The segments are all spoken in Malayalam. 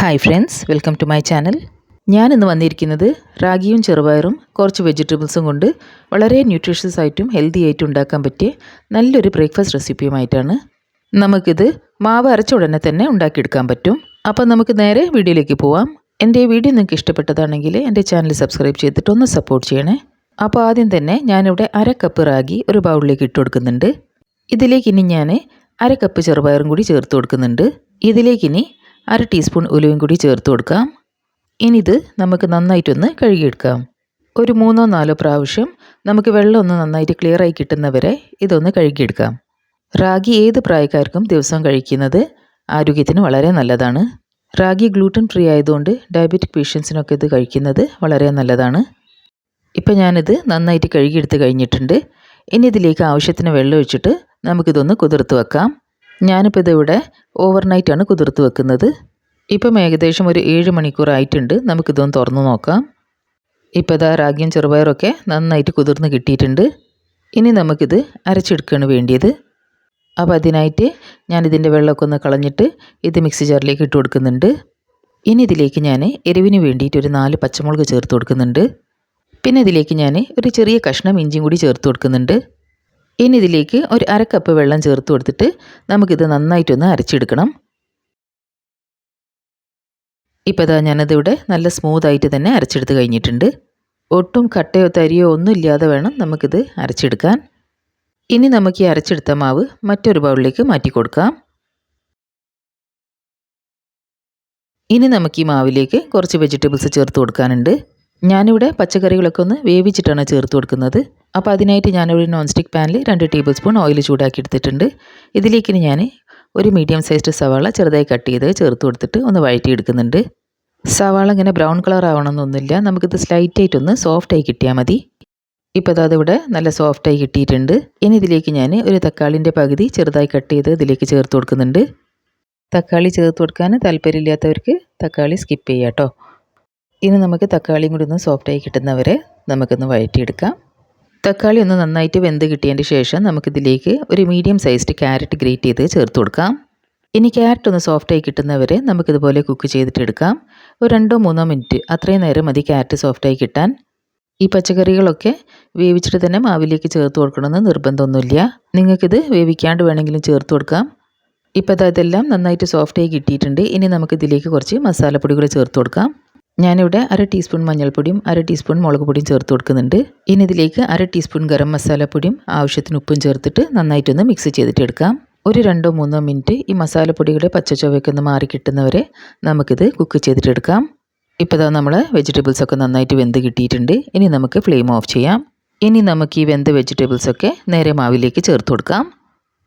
Hi friends welcome to my channel ഞാൻ ഇന്ന് വന്നിരിക്കുന്നത് റാഗിയും ചെറുപയറും കുറച്ച് വെജിറ്റബിൾസും കൊണ്ട് വളരെ ന്യൂട്രീഷ്യസ് ആയിട്ടും ഹെൽത്തി ആയിട്ടും ഉണ്ടാക്കാൻ പറ്റിയ നല്ലൊരു ബ്രേക്ക്ഫാസ്റ്റ് റെസിപ്പിയുമായിട്ടാണ് നമുക്കിത് മാവ് അരച്ച ഉടനെ തന്നെ ഉണ്ടാക്കിയെടുക്കാൻ പറ്റും. അപ്പോൾ നമുക്ക് നേരെ വീഡിയോയിലേക്ക് പോവാം. എന്റെ വീഡിയോ നിങ്ങൾക്ക് ഇഷ്ടപ്പെട്ടതാണെങ്കിൽ എന്റെ ചാനൽ സബ്സ്ക്രൈബ് ചെയ്തിട്ട് ഒന്ന് സപ്പോർട്ട് ചെയ്യണേ. അപ്പോൾ ആദ്യം തന്നെ ഞാനിവിടെ അര കപ്പ് റാഗി ഒരു ബൗളിലേക്ക് ഇട്ട് കൊടുക്കുന്നുണ്ട്. ഇതിലേക്ക് ഇനി ഞാൻ അര കപ്പ് ചെറുപയറും കൂടി ചേർത്ത് കൊടുക്കുന്നുണ്ട്. ഇതിലേക്ക് ഇനി അര ടീസ്പൂൺ ഉലുവയും കൂടി ചേർത്ത് കൊടുക്കാം. ഇനി ഇത് നമുക്ക് നന്നായിട്ടൊന്ന് കഴുകിയെടുക്കാം. ഒരു മൂന്നോ നാലോ പ്രാവശ്യം നമുക്ക് വെള്ളം ഒന്ന് നന്നായിട്ട് ക്ലിയർ ആയി കിട്ടുന്നവരെ ഇതൊന്ന് കഴുകിയെടുക്കാം. റാഗി ഏത് പ്രായക്കാർക്കും ദിവസം കഴിക്കുന്നത് ആരോഗ്യത്തിന് വളരെ നല്ലതാണ്. റാഗി ഗ്ലൂട്ടൻ ഫ്രീ ആയതുകൊണ്ട് ഡയബറ്റിക് പേഷ്യൻസിനൊക്കെ ഇത് കഴിക്കുന്നത് വളരെ നല്ലതാണ്. ഇപ്പം ഞാനിത് നന്നായിട്ട് കഴുകിയെടുത്ത് കഴിഞ്ഞിട്ടുണ്ട്. ഇനി ഇതിലേക്ക് ആവശ്യത്തിന് വെള്ളം ഒഴിച്ചിട്ട് നമുക്കിതൊന്ന് കുതിർത്ത് വെക്കാം. ഞാനിപ്പോൾ ഇതിവിടെ ഓവർനൈറ്റാണ് കുതിർത്ത് വെക്കുന്നത്. ഇപ്പം ഏകദേശം ഒരു ഏഴ് മണിക്കൂർ ആയിട്ടുണ്ട്. നമുക്കിതൊന്ന് തുറന്നു നോക്കാം. ഇപ്പോൾ ഇതാ റാഗിയും ചെറുപയറൊക്കെ നന്നായിട്ട് കുതിർന്ന് കിട്ടിയിട്ടുണ്ട്. ഇനി നമുക്കിത് അരച്ചെടുക്കുകയാണ് വേണ്ടിയത്. അപ്പോൾ അതിനായിട്ട് ഞാനിതിന്റെ വെള്ളമൊക്കെ ഒന്ന് കളഞ്ഞിട്ട് ഇത് മിക്സി ജാറിലേക്ക് ഇട്ട് കൊടുക്കുന്നുണ്ട്. ഇനി ഇതിലേക്ക് ഞാൻ എരിവിന് വേണ്ടിയിട്ട് ഒരു നാല് പച്ചമുളക് ചേർത്ത് കൊടുക്കുന്നുണ്ട്. പിന്നെ ഇതിലേക്ക് ഞാൻ ഒരു ചെറിയ കഷ്ണം ഇഞ്ചിയും കൂടി ചേർത്ത് കൊടുക്കുന്നുണ്ട്. ഇനി ഇതിലേക്ക് ഒരു അര കപ്പ് വെള്ളം ചേർത്ത് കൊടുത്തിട്ട് നമുക്കിത് നന്നായിട്ടൊന്ന് അരച്ചെടുക്കണം. ഇപ്പോൾ ഇതാ ഞാനതിവിടെ നല്ല സ്മൂത്തായിട്ട് തന്നെ അരച്ചെടുത്ത് കഴിഞ്ഞിട്ടുണ്ട്. ഒട്ടും കട്ടയോ തരിയോ ഒന്നും ഇല്ലാതെ വേണം നമുക്കിത് അരച്ചെടുക്കാൻ. ഇനി നമുക്ക് ഈ അരച്ചെടുത്ത മാവ് മറ്റൊരു ബൗളിലേക്ക് മാറ്റി കൊടുക്കാം. ഇനി നമുക്ക് ഈ മാവിലേക്ക് കുറച്ച് വെജിറ്റബിൾസ് ചേർത്ത് കൊടുക്കാനുണ്ട്. ഞാനിവിടെ പച്ചക്കറികളൊക്കെ ഒന്ന് വേവിച്ചിട്ടാണ് ചേർത്ത് കൊടുക്കുന്നത്. അപ്പോൾ അതിനായിട്ട് ഞാനൊരു നോൺ സ്റ്റിക്ക് പാനിൽ രണ്ട് ടേബിൾ സ്പൂൺ ഓയിൽ ചൂടാക്കി എടുത്തിട്ടുണ്ട്. ഇതിലേക്ക് ഞാൻ ഒരു മീഡിയം സൈസ്ഡ് സവാള ചെറുതായി കട്ട് ചെയ്ത് ചേർത്ത് കൊടുത്തിട്ട് ഒന്ന് വഴറ്റി എടുക്കുന്നുണ്ട് സവാള ഇങ്ങനെ ബ്രൗൺ കളർ ആവണമെന്നൊന്നുമില്ല. നമുക്കിത് സ്ലൈറ്റായിട്ടൊന്ന് സോഫ്റ്റായി കിട്ടിയാൽ മതി. ഇപ്പോൾ അത് ഇവിടെ നല്ല സോഫ്റ്റായി കിട്ടിയിട്ടുണ്ട്. ഇനി ഇതിലേക്ക് ഞാൻ ഒരു തക്കാളിന്റെ പകുതി ചെറുതായി കട്ട് ചെയ്ത് ഇതിലേക്ക് ചേർത്ത് കൊടുക്കുന്നുണ്ട്. തക്കാളി ചേർത്ത് കൊടുക്കാൻ താല്പര്യമില്ലാത്തവർക്ക് തക്കാളി സ്കിപ്പ് ചെയ്യാം കേട്ടോ ഇനി നമുക്ക് തക്കാളിയും കൂടി ഒന്ന് സോഫ്റ്റായി കിട്ടുന്നവരെ നമുക്കൊന്ന് വഴറ്റിയെടുക്കാം. തക്കാളി ഒന്ന് നന്നായിട്ട് വെന്ത് കിട്ടിയതിന്റെ ശേഷം നമുക്കിതിലേക്ക് ഒരു മീഡിയം സൈസ്ഡ് ക്യാരറ്റ് ഗ്രേറ്റ് ചെയ്ത് ചേർത്ത് കൊടുക്കാം. ഇനി ക്യാരറ്റ് ഒന്ന് സോഫ്റ്റായി കിട്ടുന്നവരെ നമുക്കിതുപോലെ കുക്ക് ചെയ്തിട്ടെടുക്കാം. ഒരു രണ്ടോ മൂന്നോ മിനിറ്റ് അത്രയും നേരം മതി ക്യാരറ്റ് സോഫ്റ്റായി കിട്ടാൻ. ഈ പച്ചക്കറികളൊക്കെ വേവിച്ചിട്ട് തന്നെ മാവിലേക്ക് ചേർത്ത് കൊടുക്കണമെന്ന് നിർബന്ധമൊന്നുമില്ല. നിങ്ങൾക്കിത് വേവിക്കാണ്ട് വേണമെങ്കിലും ചേർത്ത് കൊടുക്കാം. ഇപ്പോൾ അതെല്ലാം നന്നായിട്ട് സോഫ്റ്റായി കിട്ടിയിട്ടുണ്ട്. ഇനി നമുക്കിതിലേക്ക് കുറച്ച് മസാലപ്പൊടികൾ ചേർത്ത് കൊടുക്കാം. ഞാനിവിടെ അര ടീസ്പൂൺ മഞ്ഞൾപ്പൊടിയും അര ടീസ്പൂൺ മുളക് പൊടിയും ചേർത്ത് കൊടുക്കുന്നുണ്ട്. ഇനി ഇതിലേക്ക് അര ടീസ്പൂൺ ഗരം മസാലപ്പൊടിയും ആവശ്യത്തിന് ഉപ്പും ചേർത്തിട്ട് നന്നായിട്ടൊന്ന് മിക്സ് ചെയ്തിട്ട് എടുക്കാം. ഒരു രണ്ടോ മൂന്നോ മിനിറ്റ് ഈ മസാലപ്പൊടിയുടെ പച്ചച്ചുവയൊക്കെ ഒന്ന് മാറി കിട്ടുന്നവരെ നമുക്കിത് കുക്ക് ചെയ്തിട്ടെടുക്കാം ഇപ്പോൾ ഇതാ നമ്മൾ വെജിറ്റബിൾസ് ഒക്കെ നന്നായിട്ട് വെന്ത് കിട്ടിയിട്ടുണ്ട്. ഇനി നമുക്ക് ഫ്ലെയിം ഓഫ് ചെയ്യാം. ഇനി നമുക്ക് ഈ വെന്ത വെജിറ്റബിൾസൊക്കെ നേരെ മാവിലേക്ക് ചേർത്ത് കൊടുക്കാം.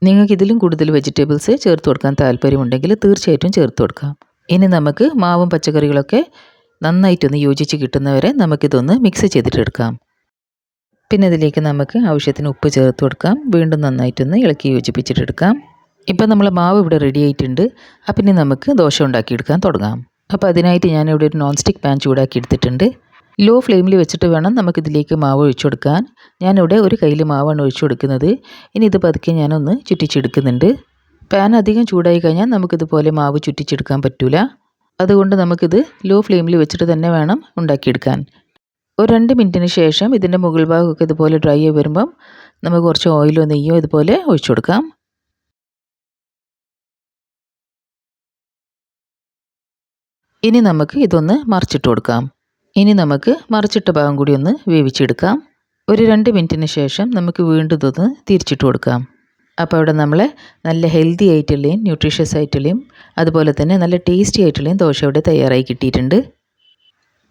നിങ്ങൾക്ക് ഇതിലും കൂടുതൽ വെജിറ്റബിൾസ് ചേർത്ത് കൊടുക്കാൻ താല്പര്യമുണ്ടെങ്കിൽ തീർച്ചയായിട്ടും ചേർത്ത് കൊടുക്കാം. ഇനി നമുക്ക് മാവും പച്ചക്കറികളൊക്കെ നന്നായിട്ടൊന്ന് യോജിച്ച് കിട്ടുന്നവരെ നമുക്കിതൊന്ന് മിക്സ് ചെയ്തിട്ടെടുക്കാം. പിന്നെ ഇതിലേക്ക് നമുക്ക് ആവശ്യത്തിന് ഉപ്പ് ചേർത്ത് കൊടുക്കാം. വീണ്ടും നന്നായിട്ടൊന്ന് ഇളക്കി യോജിപ്പിച്ചിട്ടെടുക്കാം. ഇപ്പം നമ്മൾ മാവ് ഇവിടെ റെഡി ആയിട്ടുണ്ട്. അപ്പം ഇനി നമുക്ക് ദോശ ഉണ്ടാക്കിയെടുക്കാൻ തുടങ്ങാം. അപ്പോൾ അതിനായിട്ട് ഞാൻ ഇവിടെ ഒരു നോൺ സ്റ്റിക്ക് പാൻ ചൂടാക്കി എടുത്തിട്ടുണ്ട്. ലോ ഫ്ലെയിമിൽ വെച്ചിട്ട് വേണം നമുക്കിതിലേക്ക് മാവ് ഒഴിച്ചു കൊടുക്കാൻ. ഞാനിവിടെ ഒരു കയ്യിൽ മാവാണ് ഒഴിച്ചു കൊടുക്കുന്നത്. ഇനി ഇത് പതുക്കെ ഞാനൊന്ന് ചുറ്റിച്ചെടുക്കുന്നുണ്ട്. പാൻ അധികം ചൂടായി കഴിഞ്ഞാൽ നമുക്കിതുപോലെ മാവ് ചുറ്റിച്ചെടുക്കാൻ പറ്റില്ല അതുകൊണ്ട് നമുക്കിത് ലോ ഫ്ലെയിമിൽ വെച്ചിട്ട് തന്നെ വേണം ഉണ്ടാക്കിയെടുക്കാൻ. ഒരു രണ്ട് മിനിറ്റിന് ശേഷം ഇതിന്റെ മുകൾ ഭാഗമൊക്കെ ഇതുപോലെ ഡ്രൈ ആയി വരുമ്പം നമുക്ക് കുറച്ച് ഓയിലോ നെയ്യോ ഇതുപോലെ ഒഴിച്ചു കൊടുക്കാം. ഇനി നമുക്ക് ഇതൊന്ന് മറിച്ചിട്ട് കൊടുക്കാം. ഇനി നമുക്ക് മറിച്ചിട്ട ഭാഗം കൂടി ഒന്ന് വേവിച്ചെടുക്കാം. ഒരു രണ്ട് മിനിറ്റിന് ശേഷം നമുക്ക് വീണ്ടും ഇതൊന്ന് തിരിച്ചിട്ട് കൊടുക്കാം. അപ്പോൾ ഇവിടെ നമ്മൾ നല്ല ഹെൽത്തി ആയിട്ടുള്ളയും ന്യൂട്രീഷ്യസ് ആയിട്ടുള്ളയും അതുപോലെ തന്നെ നല്ല ടേസ്റ്റി ആയിട്ടുള്ളയും ദോശ ഇവിടെ തയ്യാറായി കിട്ടിയിട്ടുണ്ട്.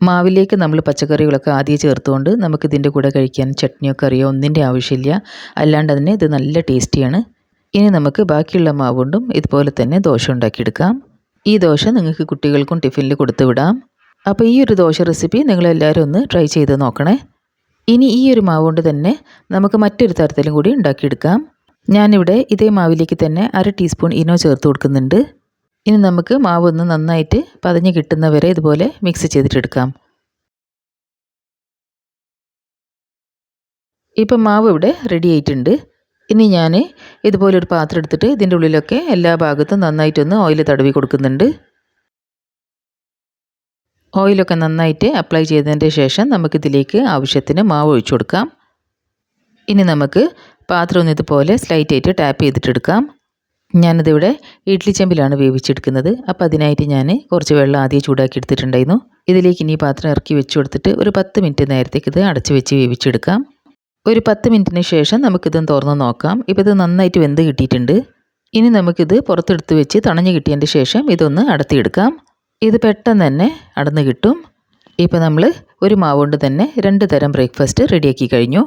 മാവിലേക്ക് നമ്മൾ പച്ചക്കറികളൊക്കെ ആദ്യം ചേർത്തുകൊണ്ട് നമുക്കിതിന്റെ കൂടെ കഴിക്കാൻ ചട്നിയോ കറിയോ ഒന്നിന്റെ ആവശ്യമില്ല. അല്ലാണ്ട് തന്നെ ഇത് നല്ല ടേസ്റ്റിയാണ് ഇനി നമുക്ക് ബാക്കിയുള്ള മാവ് കൊണ്ടും ഇതുപോലെ തന്നെ ദോശ ഉണ്ടാക്കിയെടുക്കാം. ഈ ദോശ നിങ്ങൾക്ക് കുട്ടികൾക്കും ടിഫിനിൽ കൊടുത്തു വിടാം. അപ്പോൾ ഈ ഒരു ദോശ റെസിപ്പി നിങ്ങളെല്ലാവരും ഒന്ന് ട്രൈ ചെയ്ത് നോക്കണേ. ഇനി ഈ ഒരു മാവ് കൊണ്ട് തന്നെ നമുക്ക് മറ്റൊരു തരത്തിലും കൂടി ഉണ്ടാക്കിയെടുക്കാം. ഞാനിവിടെ ഇതേ മാവിലേക്ക് തന്നെ അര ടീസ്പൂൺ ഇനോ ചേർത്ത് കൊടുക്കുന്നുണ്ട്. ഇനി നമുക്ക് മാവ് ഒന്ന് നന്നായിട്ട് പതഞ്ഞ് കിട്ടുന്നവരെ ഇതുപോലെ മിക്സ് ചെയ്തിട്ടെടുക്കാം. ഇപ്പം മാവ് ഇവിടെ റെഡി ആയിട്ടുണ്ട്. ഇനി ഞാൻ ഇതുപോലൊരു പാത്രം എടുത്തിട്ട് ഇതിന്റെ ഉള്ളിലൊക്കെ എല്ലാ ഭാഗത്തും നന്നായിട്ടൊന്ന് ഓയിൽ തടവി കൊടുക്കുന്നുണ്ട്. ഓയിലൊക്കെ നന്നായിട്ട് അപ്ലൈ ചെയ്തതിന്റെ ശേഷം നമുക്കിതിലേക്ക് ആവശ്യത്തിന് മാവ് ഒഴിച്ചു കൊടുക്കാം. ഇനി നമുക്ക് പാത്രം ഇതുപോലെ സ്ലൈറ്റ് ആയിട്ട് ടാപ്പ് ചെയ്തിട്ടെടുക്കാം. ഞാനിതിവിടെ ഇഡ്ലി ചെമ്പിലാണ് വേവിച്ചെടുക്കുന്നത്. അപ്പോൾ അതിനായിട്ട് ഞാൻ കുറച്ച് വെള്ളം ആദ്യം ചൂടാക്കി എടുത്തിട്ടുണ്ടായിരുന്നു. ഇതിലേക്ക് ഇനി പാത്രം ഇറക്കി വെച്ച് കൊടുത്തിട്ട് ഒരു പത്ത് മിനിറ്റ് നേരത്തേക്ക് ഇത് അടച്ച് വെച്ച് വേവിച്ചെടുക്കാം. ഒരു പത്ത് മിനിറ്റിന് ശേഷം നമുക്കിതും തുറന്ന് നോക്കാം. ഇപ്പോൾ ഇത് നന്നായിട്ട് വെന്ത് കിട്ടിയിട്ടുണ്ട്. ഇനി നമുക്കിത് പുറത്തെടുത്ത് വെച്ച് തണഞ്ഞ് കിട്ടിയതിന്റെ ശേഷം ഇതൊന്ന് അടത്തിയെടുക്കാം. ഇത് പെട്ടെന്ന് തന്നെ അടന്ന് കിട്ടും. ഇപ്പോൾ നമ്മൾ ഒരു മാവ് കൊണ്ട് തന്നെ രണ്ട് തരം ബ്രേക്ക്ഫാസ്റ്റ് റെഡിയാക്കി കഴിഞ്ഞു.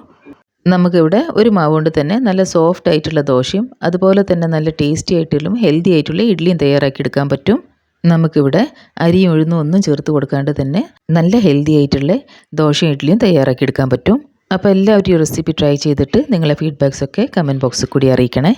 നമുക്കിവിടെ ഒരു മാവ് കൊണ്ട് തന്നെ നല്ല സോഫ്റ്റ് ആയിട്ടുള്ള ദോശയും അതുപോലെ തന്നെ നല്ല ടേസ്റ്റി ആയിട്ടുള്ള ഹെൽത്തി ആയിട്ടുള്ള ഇഡ്ഡലിയും തയ്യാറാക്കി എടുക്കാൻ പറ്റും. നമുക്കിവിടെ അരിയും ഉഴുന്നും ഒന്നും ചേർത്ത് കൊടുക്കാണ്ട് തന്നെ നല്ല ഹെൽത്തി ആയിട്ടുള്ള ദോശയും ഇഡ്ഡലിയും തയ്യാറാക്കി എടുക്കാൻ പറ്റും. അപ്പോൾ എല്ലാവരും ഈ റെസിപ്പി ട്രൈ ചെയ്തിട്ട് നിങ്ങളെ ഫീഡ്ബാക്സ് ഒക്കെ കമന്റ് ബോക്സിൽ കൂടി അറിയിക്കണേ.